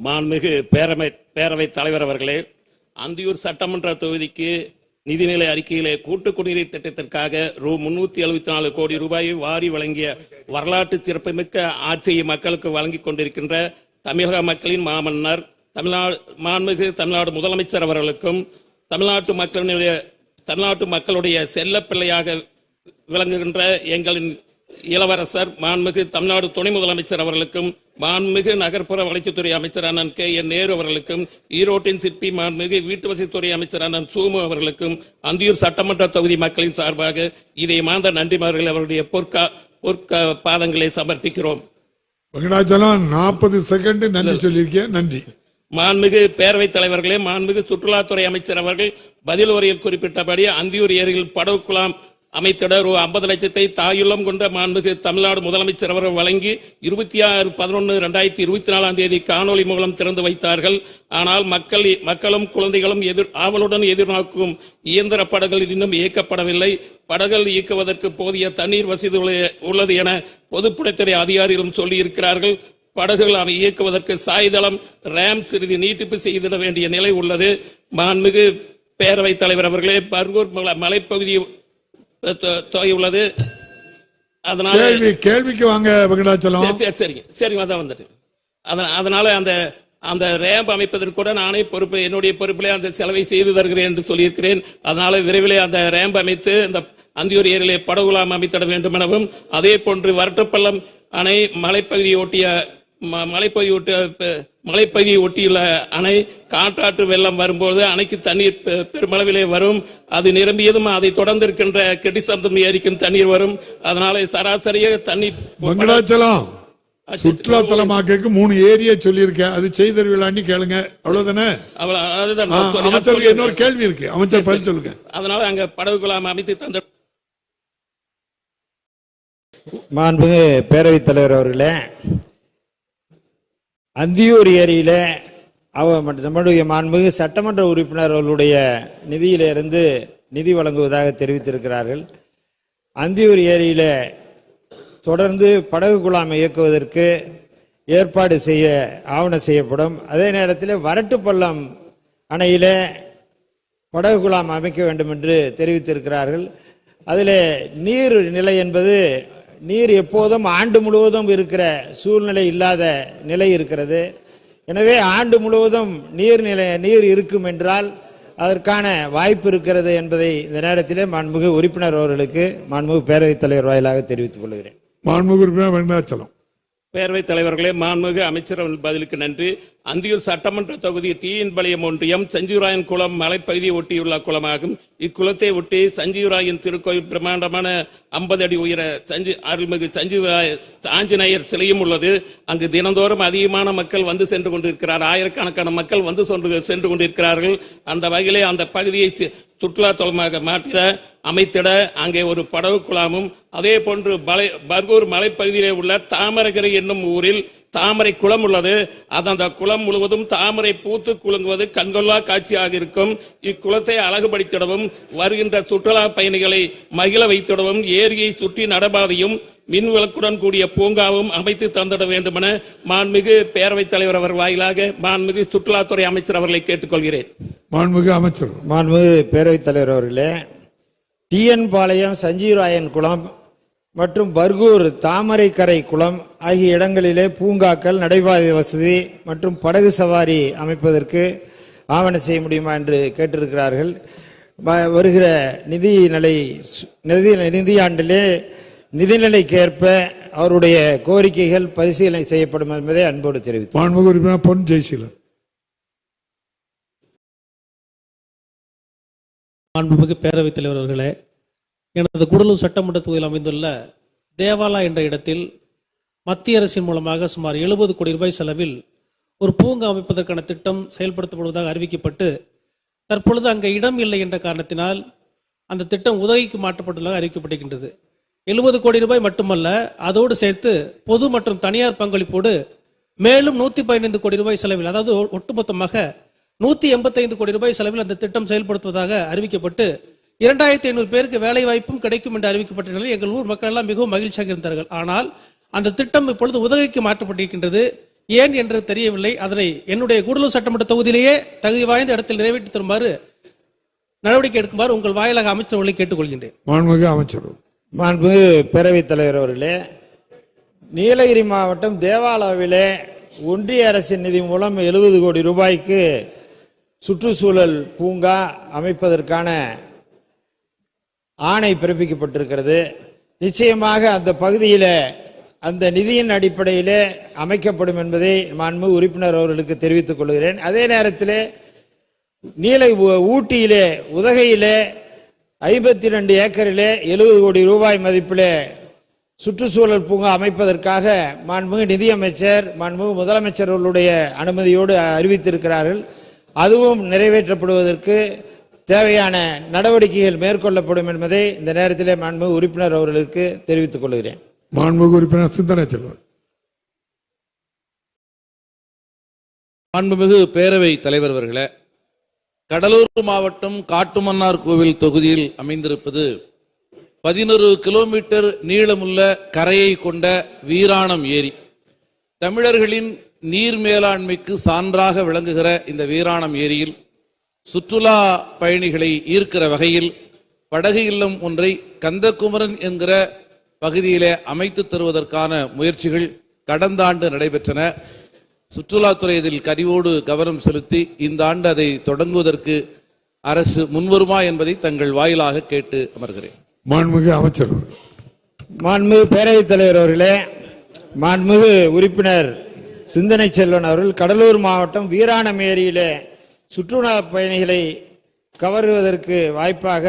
மாண்புமிகு பேரவை பேரவைத் தலைவர் அவர்களே அந்தியூர் சட்டமன்ற தொகுதிக்கு நிதிநிலை அறிக்கையிலே கூட்டு குடிநீர் திட்டத்திற்காக ரூ. முன்னூத்தி எழுபத்தி நாலு கோடி ரூபாயை வாரி வழங்கிய வரலாற்று சிறப்புமிக்க ஆட்சியை மக்களுக்கு வழங்கி கொண்டிருக்கின்ற தமிழக மக்களின் மாமன்னர் தமிழ்நாடு மாண்புமிகு தமிழ்நாடு முதலமைச்சர் அவர்களுக்கும் தமிழ்நாட்டு மக்களுடைய தமிழ்நாட்டு மக்களுடைய செல்ல பிள்ளையாக விளங்குகின்ற எங்களின் இளவரசர் மாண்புமிகு தமிழ்நாடு துணை முதலமைச்சர் அவர்களுக்கும் மாண்புமிகு நகர்ப்புற வளர்ச்சித்துறை அமைச்சர் அண்ணன் கே என் நேரு அவர்களுக்கும் ஈரோட்டின் சிற்பி மாண்புமிகு வீட்டு வசதித்துறை அமைச்சர் அண்ணன் சூமு அவர்களுக்கும் அந்தியூர் சட்டமன்ற தொகுதி மக்களின் சார்பாக இதை மாந்த நன்றிமார்கள் அவருடைய பொற்கா பொற்க பாதங்களை சமர்ப்பிக்கிறோம். வெங்கடாச்சலம் நாற்பது செகண்ட் நன்றி சொல்லியிருக்கேன். நன்றி. மாண்புமிகு பேரவைத் தலைவர்களே மாண்புமிகு சுற்றுலாத்துறை அமைச்சர் அவர்கள் பதில் உரையில் குறிப்பிட்டபடி அந்தியூர் ஏரியில் படகு குழாம் அமைத்திட ரூ ஐம்பது லட்சத்தை தாயுள்ளம் கொண்ட மாண்புமிகு தமிழ்நாடு முதலமைச்சர் அவர்கள் வழங்கி இருபத்தி ஆறு பதினொன்று ரெண்டாயிரத்தி இருபத்தி நாலாம் தேதி காணொலி மூலம் திறந்து வைத்தார்கள். ஆனால் மக்கள் மக்களும் குழந்தைகளும் எதிர் ஆவலுடன் எதிர்நோக்கும் இயந்திர படகுகள் இன்னும் இயக்கப்படவில்லை. படகுகள் இயக்குவதற்கு போதிய தண்ணீர் வசதி உள்ள- உள்ளது என பொதுப்பணித்துறை அதிகாரிகளும் சொல்லியிருக்கிறார்கள். படகுகள் அவை இயக்குவதற்கு சாய்தளம் ரேம் சிறிது நீட்டிப்பு செய்திட வேண்டிய நிலை உள்ளது. மாண்புமிகு பேரவைத் தலைவர் அவர்களே பர்கூர் மலைப்பகுதி தொகை உள்ளது. அதனால கேள்வி கேள்விக்கு வாங்க வெங்கடாச்சலம். சரி சரி சரிங்க. சரிங்க அதான் வந்துட்டு. அதன- அதனால அந்த அந்த ரேம்ப் அமைப்பதற்கு கூட நானே பொறுப்பு என்னுடைய பொறுப்பிலே அந்த செலவை செய்து தருகிறேன் என்று சொல்லியிருக்கிறேன். அதனால விரைவிலே அந்த ரேம்ப் அமைத்து அந்த அந்தியூர் ஏரியிலே படகுலாம் அமைத்திட வேண்டும் எனவும் அதே போன்று வரட்டுப்பள்ளம் அணை மலைப்பகுதியை ஒட்டிய மலைப்பகுதி ஒட்டிய மலைப்பகுதியை ஒட்டியுள்ள அணை காற்றாற்று வெள்ளம் வரும்போது அணைக்கு தண்ணீர் பெ- பெருமளவிலே வரும். அது நிரம்பியதும் அதை தொடர்ந்து இருக்கின்ற கெட்டிசந்தம் ஏரிக்கும் தண்ணீர் வரும். அதனால சராசரியாக தண்ணீர் வெங்கடாச்சலம் சுற்றுலா தலமாக்கு மூணு ஏரியா சொல்லியிருக்கேன். அது செய்தருவிழாண்டி கேளுங்க. அவ்வளவுதானே? அமைச்சருக்கு இன்னொரு கேள்வி இருக்கு. அமைச்சர் பதில் சொல்லுங்க. அதனால அங்க படகு குழாம் அமைத்து தந்த மாண்புமிகு பேரவைத் தலைவர் அவர்களே அந்தியூர் ஏரியில அவ மற்றும் நம்முடைய மாண்புமிகு சட்டமன்ற உறுப்பினர் அவர்களுடைய நிதியிலிருந்து நிதி வழங்குவதாக தெரிவித்திருக்கிறார்கள். அந்தியூர் ஏரியில தொடர்ந்து படகு குழாம் இயக்குவதற்கு ஏற்பாடு செய்ய ஆவணம் செய்யப்படும். அதே நேரத்தில் வரட்டு பள்ளம் அணையிலே படகு குழாம் அமைக்க வேண்டும் என்று தெரிவித்திருக்கிறார்கள். அதில் நீர் நிலை என்பது நீர் எப்போதும் ஆண்டு முழுவதும் இருக்கிற சூழ்நிலை இல்லாத நிலை இருக்கிறது. எனவே ஆண்டு முழுவதும் நீர் நிலை நீர் இருக்கும் என்றால் அதற்கான வாய்ப்பு இருக்கிறது என்பதை இந்த நேரத்திலே மாண்புமிகு உறுப்பினர் அவர்களுக்கு மாண்புமிகு பேரவைத் தலைவர் வாயிலாக தெரிவித்துக் கொள்கிறேன். மாண்புமிகு உறுப்பினர் வெங்கடாச்சலம். பேரவைத் தலைவர்களே மாண்புமிகு அமைச்சர் பதிலுக்கு நன்றி. அந்தியூர் சட்டமன்ற தொகுதி டிஎன் பாளையம் ஒன்றியம் சஞ்சீவராயன் குளம் மலைப்பகுதியை ஒட்டியுள்ள குளமாகும். இக்குளத்தை ஒட்டி சஞ்சீவராயன் திருக்கோயில் பிரம்மாண்டமான ஐம்பது அடி உயர சஞ்சி அருள்மிகு சஞ்சீவராய ஆஞ்சநேயர் சிலையும் உள்ளது. அங்கு தினந்தோறும் அதிகமான மக்கள் வந்து சென்று கொண்டிருக்கிறார். ஆயிரக்கணக்கான மக்கள் வந்து சென்று சென்று கொண்டிருக்கிறார்கள். அந்த வகையிலே அந்த பகுதியை சுற்றுலாத்தலமாக சுற்றுலா தலமாக மாற்றிட அமைத்திட அங்கே ஒரு படகு குழாமும் அதே போன்று பலை பர்கூர் மலைப்பகுதியிலே உள்ள தாமரகரை என்னும் ஊரில் தாமரை குளம் உள்ளது. அது அந்த குளம் முழுவதும் தாமரை பூத்து குலுங்குவது கண்கொள்ளா காட்சியாக இருக்கும். இக்குளத்தை அழகுபடுத்திடவும் வருகின்ற சுற்றுலா பயணிகளை மகிழ வைத்திடவும் ஏரியை சுற்றி நடபாதையும் மின் விளக்குடன் கூடிய பூங்காவும் அமைத்து தந்திட வேண்டுமென மாண்புமிகு பேரவைத் தலைவர் அவர் வாயிலாக மாண்புமிகு சுற்றுலாத்துறை அமைச்சர் அவர்களை கேட்டுக்கொள்கிறேன். மாண்புமிகு அமைச்சர். மாண்புமிகு பேரவைத் தலைவர் அவர்களே டிஎன் பாளையம் சஞ்சீவராயன் குளம் மற்றும் பர்கூர் தாமரைக்கரை குளம் ஆகிய இடங்களிலே பூங்காக்கள் நடைபாதை வசதி மற்றும் படகு சவாரி அமைப்பதற்கு ஆவணம் செய்ய முடியுமா என்று கேட்டிருக்கிறார்கள். வ- வருகிற நிதி நிலை நிதி நிதியாண்டிலே நிதிநிலைக்கு ஏற்ப அவருடைய கோரிக்கைகள் பரிசீலனை செய்யப்படும் என்பதை அன்போடு தெரிவித்தார் பொன் ஜெயசீலன். மாண்புமிகு பேரவைத் தலைவர் அவர்களே எனது கூடலூர் சட்டமன்ற தொகுதியில் அமைந்துள்ள தேவாலா என்ற இடத்தில் மத்திய அரசின் மூலமாக சுமார் எழுபது கோடி ரூபாய் செலவில் ஒரு பூங்கா அமைப்பதற்கான திட்டம் செயல்படுத்தப்படுவதாக அறிவிக்கப்பட்டு தற்பொழுது அங்கே இடம் இல்லை என்ற காரணத்தினால் அந்த திட்டம் உதவிக்கு மாற்றப்பட்டுள்ளதாக அறிவிக்கப்பட்டிருக்கின்றது எழுபது கோடி ரூபாய் மட்டுமல்ல அதோடு சேர்த்து பொது மற்றும் தனியார் பங்களிப்போடு மேலும் நூற்றி பதினைந்து கோடி ரூபாய் செலவில் அதாவது ஒட்டுமொத்தமாக நூற்றி எண்பத்தைந்து கோடி ரூபாய் செலவில் அந்த திட்டம் செயல்படுத்துவதாக அறிவிக்கப்பட்டு இரண்டாயிரத்தி ஐநூறு பேருக்கு வேலை வாய்ப்பும் கிடைக்கும் என்று அறிவிக்கப்பட்ட நிலையில் எங்கள் ஊர் மக்கள் எல்லாம் மிகவும் மகிழ்ச்சியாக இருந்தார்கள். ஆனால் அந்த திட்டம் இப்பொழுது உதவிக்கு மாற்றப்பட்டிருக்கின்றது. ஏன் என்று தெரியவில்லை. அதனை என்னுடைய கூடலூர் சட்டமன்ற தொகுதியிலேயே தகுதி வாய்ந்த இடத்தில் நிறைவேற்றி தருமாறு நடவடிக்கை எடுக்குமாறு உங்கள் வாயிலாக அமைச்சர் அவர்களை கேட்டுக்கொள்கின்றேன். மாண்புமிகு அமைச்சர். மாண்புமிகு பேரவைத் தலைவர் அவர்களே நீலகிரி மாவட்டம் தேவாலாவிலே ஒன்றிய அரசின் நிதி மூலம் எழுபது கோடி ரூபாய்க்கு சுற்றுச்சூழல் பூங்கா அமைப்பதற்கான ஆணை பிறப்பிக்கப்பட்டிருக்கிறது. நிச்சயமாக அந்த பகுதியில் அந்த நிதியின் அடிப்படையிலே அமைக்கப்படும் என்பதை மாண்பு உறுப்பினர் அவர்களுக்கு தெரிவித்துக் கொள்கிறேன். அதே நேரத்தில் நீல ஊட்டியிலே உதகையிலே ஐம்பத்தி ரெண்டு ஏக்கரிலே எழுபது கோடி ரூபாய் மதிப்பிலே சுற்றுச்சூழல் பூங்கா அமைப்பதற்காக மாண்புமிகு நிதியமைச்சர் மாண்புமிகு முதலமைச்சர்களுடைய அனுமதியோடு அறிவித்திருக்கிறார்கள். அதுவும் நிறைவேற்றப்படுவதற்கு தேவையான நடவடிக்கைகள் மேற்கொள்ளப்படும் என்பதை இந்த நேரத்திலே மாண்புமிகு உறுப்பினர் அவர்களுக்கு தெரிவித்துக் கொள்கிறேன். மாண்புமிகு உறுப்பினர் சிந்தனை செல்வன். மாண்புமிகு பேரவை தலைவர் அவர்களே கடலூர் மாவட்டம் காட்டுமன்னார் கோவில் தொகுதியில் அமைந்திருப்பது பதினொரு கிலோமீட்டர் நீளமுள்ள கரையை கொண்ட வீராணம் ஏரி. தமிழர்களின் நீர் மேலாண்மைக்கு சான்றாக விளங்குகிற இந்த வீராணம் ஏரியில் சுற்றுலா பயணிகளை ஈர்க்கிற வகையில் படகு இல்லம் ஒன்றை கந்தகுமரன் என்கிற பகுதியிலே அமைத்து தருவதற்கான முயற்சிகள் கடந்த ஆண்டு நடைபெற்றன. சுற்றுலாத்துறை இதில் கனிவோடு கவனம் செலுத்தி இந்த ஆண்டு அதை தொடங்குவதற்கு அரசு முன்வருமா என்பதை தங்கள் வாயிலாக கேட்டு அமர்கிறேன். மாண்புமிகு அமைச்சர் மாண்புமிகு பேரவைத் தலைவர் அவர்களே மாண்புமிகு உறுப்பினர் சிந்தனை செல்வன் அவர்கள் கடலூர் மாவட்டம் வீராணம் ஏரியிலே சுற்றுலா பயணிகளை கவருவதற்கு வாய்ப்பாக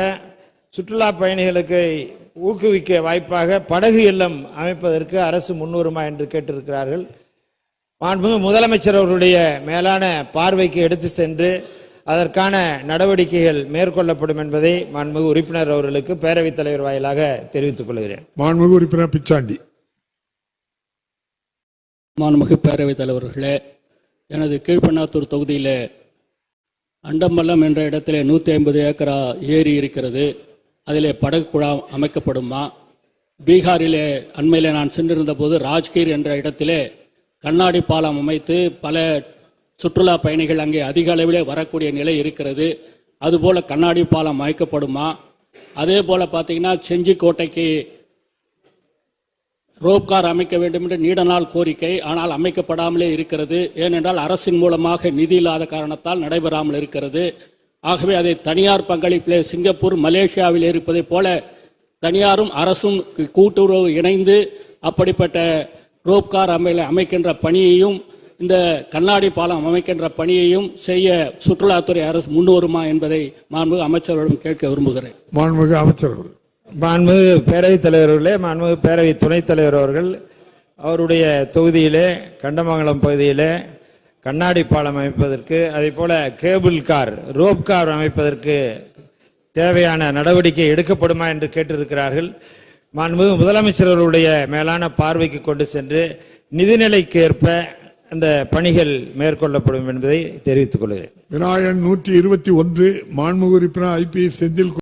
சுற்றுலா பயணிகளுக்கு ஊக்குவிக்க வாய்ப்பாக படகு இல்லம் அமைப்பதற்கு அரசு முன்வருமா என்று கேட்டிருக்கிறார்கள். மாண்புமிகு முதலமைச்சர் அவர்களுடைய மேலான பார்வைக்கு எடுத்து சென்று அதற்கான நடவடிக்கைகள் மேற்கொள்ளப்படும் என்பதை மாண்புமிகு உறுப்பினர் அவர்களுக்கு பேரவைத் தலைவர் வாயிலாக தெரிவித்துக் கொள்கிறேன். மாண்புமிகு உறுப்பினர் பிச்சாண்டி. மாண்புமிகு பேரவைத் தலைவர்களே எனது கீழ்பண்ணாத்தூர் தொகுதியில் அண்டம்பல்லம் என்ற இடத்திலே நூற்றி ஐம்பது ஏக்கரா ஏரி இருக்கிறது. அதிலே படகு குழாம் அமைக்கப்படுமா? பீகாரிலே அண்மையில் நான் சென்றிருந்த போது ராஜ்கீர் என்ற இடத்திலே கண்ணாடி பாலம் அமைத்து பல சுற்றுலா பயணிகள் அங்கே அதிக அளவிலே வரக்கூடிய நிலை இருக்கிறது. அதுபோல் கண்ணாடி பாலம் அமைக்கப்படுமா? அதே போல் பார்த்தீங்கன்னா செஞ்சிக்கோட்டைக்கு ரோப்கார் அமைக்க வேண்டும் என்று நீண்ட நாள் கோரிக்கை ஆனால் அமைக்கப்படாமலே இருக்கிறது. ஏனென்றால் அரசின் மூலமாக நிதி இல்லாத காரணத்தால் நடைபெறாமல் இருக்கிறது. ஆகவே அதை தனியார் பங்களிப்பிலே சிங்கப்பூர் மலேசியாவில் இருப்பதைப் போல தனியாரும் அரசும் கூட்டுறவு இணைந்து அப்படிப்பட்ட ரோப்கார் அமைல அமைக்கின்ற பணியையும் இந்த கண்ணாடி பாலம் அமைக்கின்ற பணியையும் செய்ய சுற்றுலாத்துறை அரசு முன்வருமா என்பதை மாண்புமிகு அமைச்சர்களிடம் கேட்க விரும்புகிறேன். மாண்புமிகு அமைச்சர்கள் மாண்புமிகு பேரவைத் தலைவர் அவர்களே மாண்புமிகு பேரவை துணைத் தலைவர் அவர்கள் அவருடைய தொகுதியிலே கண்டமங்கலம் பகுதியிலே கண்ணாடி பாலம் அமைப்பதற்கு அதே போல கேபிள் கார் ரோப் கார் அமைப்பதற்கு தேவையான நடவடிக்கை எடுக்கப்படுமா என்று கேட்டிருக்கிறார்கள். மாண்புமிகு முதலமைச்சர் அவருடைய மேலான பார்வைக்கு கொண்டு சென்று நிதிநிலைக்கு ஏற்ப அந்த பணிகள் மேற்கொள்ளப்படும் என்பதை தெரிவித்துக் கொள்கிறேன். விநாயகன் நூற்றி இருபத்தி ஒன்று மாண்புமிகு உறுப்பினர் ஐபிஎஸ் செந்தில்